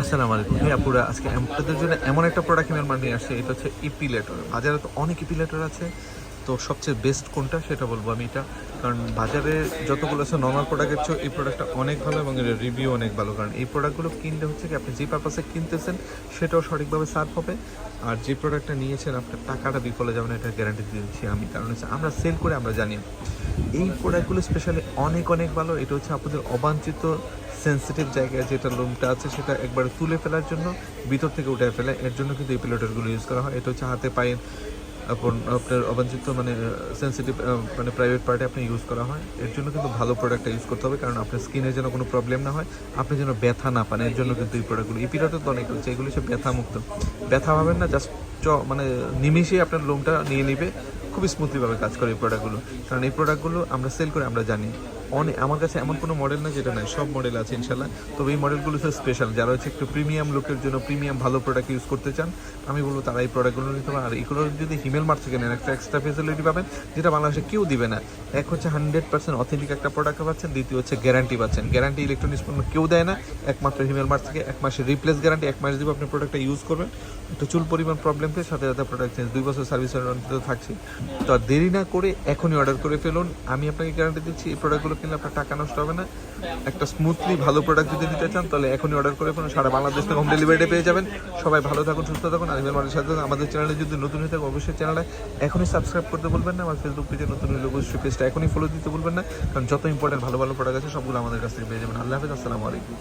আসসালামু আলাইকুম। হ্যাঁ আপুরা, আজকে আপনাদের জন্য এমন একটা প্রোডাক্ট মেলমান নিয়ে আসছে এটা হচ্ছে ইপিলেটর বাজারে তো অনেক ইপিলেটর আছে। তো সবচেয়ে বেস্ট কোনটা সেটা বলব আমি এটা। কারণ বাজারে যতগুলো আছে নর্মাল প্রোডাক্টের চেয়ে এই প্রোডাক্টটা অনেক ভালো এবং এর রিভিউ অনেক ভালো। কারণ এই প্রোডাক্টগুলো কিনলে হচ্ছে কি, আপনি যে পারপাসে কিনতেছেন, সেটাও সঠিকভাবে সার্ভ হবে। আর যে প্রোডাক্টটা নিয়েছেন, আপনার টাকাটা বিফলে যাবে না, এটা গ্যারান্টি দিচ্ছি আমি। কারণ হচ্ছে আমরা সেল করে আমরা জানি। এই প্রোডাক্টগুলো স্পেশালি অনেক অনেক ভালো। এটা হচ্ছে আপনাদের অবাঞ্ছিত সেন্সিটিভ জায়গায় যেটা লোমটা আছে, সেটা একবার তুলে ফেলার জন্য, ভিতর থেকে উঠে ফেলে। এর জন্য কিন্তু এই পিলোটারগুলো ইউজ করা হয়। এটা হচ্ছে হাতে পায়ে আপনার অবাঞ্চিত মানে সেন্সিটিভ মানে প্রাইভেট পার্টে আপনি ইউজ করা হয়। এর জন্য কিন্তু ভালো প্রোডাক্টটা ইউজ করতে হবে, কারণ আপনার স্কিনের যেন কোনো প্রবলেম না হয়, আপনি যেন ব্যথা না পান, এর জন্য কিন্তু এই প্রোডাক্টগুলো ইপিরাতে তো অনেক হচ্ছে এগুলো সব ব্যথা মুক্ত ব্যথা পাবেন না জাস্ট চ মানে নিমেষেই আপনার লোমটা নিয়ে নিবে। খুবই স্মুথলিভাবে কাজ করে এই প্রোডাক্টগুলো কারণ এই প্রোডাক্টগুলো আমরা সেল করে, আমরা জানি। অনেক আমার কাছে এমন কোনো মডেল না যেটা নাই, সব মডেল আছে ইনশাল্লাহ। তবে এই মডেলগুলো হচ্ছে স্পেশাল যারা হচ্ছে একটু প্রিমিয়াম লুকের জন্য প্রিমিয়াম ভালো প্রোডাক্ট ইউজ করতে চান, আমি বলব তারা এই প্রোডাক্টগুলো নিতে পারেন। আর এগুলো যদি হিমেল মার্ট থেকে নেন, একটা এক্সট্রা ফেসিলিটি পাবেন, যেটা বাংলাদেশে কেউ দিবে না। এক হচ্ছে হান্ড্রেড পার্সেন্ট অথেন্টিক একটা প্রোডাক্ট পাচ্ছেন, দ্বিতীয় হচ্ছে গ্যারান্টি পাচ্ছেন। গ্যারান্টি ইলেকট্রনিক্স পণ্য কেউ দেয় না, একমাত্র হিমেল মার্ট থেকে, এক মাসের রিপ্লেস গ্যারান্টি এক মাস দিব আপনি প্রোডাক্টটা ইউজ করবেন। একটু চুল পরিমাণ প্রবলেম পেয়ে সাথে সাথে প্রোডাক্ট চেঞ্জ দুই বছর সার্ভিস অন্তত থাকছে। তো আর দেরি না করে এখনই অর্ডার করে ফেলুন। আমি আপনাকে গ্যারান্টি দিচ্ছি, এই প্রোডাক্টগুলো কিনলে আপনার টাকা নষ্ট হবে না। একটা স্মুথলি ভালো প্রোডাক্ট যদি দিতে চান, তাহলে এখনই অর্ডার করে ফেলুন। সারা বাংলাদেশ থেকে হোম ডেলিভারি পেয়ে যাবেন। সবাই ভালো থাকুন, সুস্থ থাকুন। হিমেল মার্টের সাথে আমাদের চ্যানেলে যদি নতুন হয়ে থাকে অবশ্যই চ্যানেলটা এখনই সাবস্ক্রাইব করতে বলবেন না। আমার ফেসবুক পেজে নতুন হলে অবশ্যই পেজটা এখনই ফলো দিতে বলবেন না। কারণ যত ইম্পর্টেন্ট ভালো ভালো প্রোডাক্ট আছে, সবগুলো আমাদের কাছ থেকে পেয়ে যাবেন। আল্লাহ হাফিজ, আসসালামু আলাইকুম।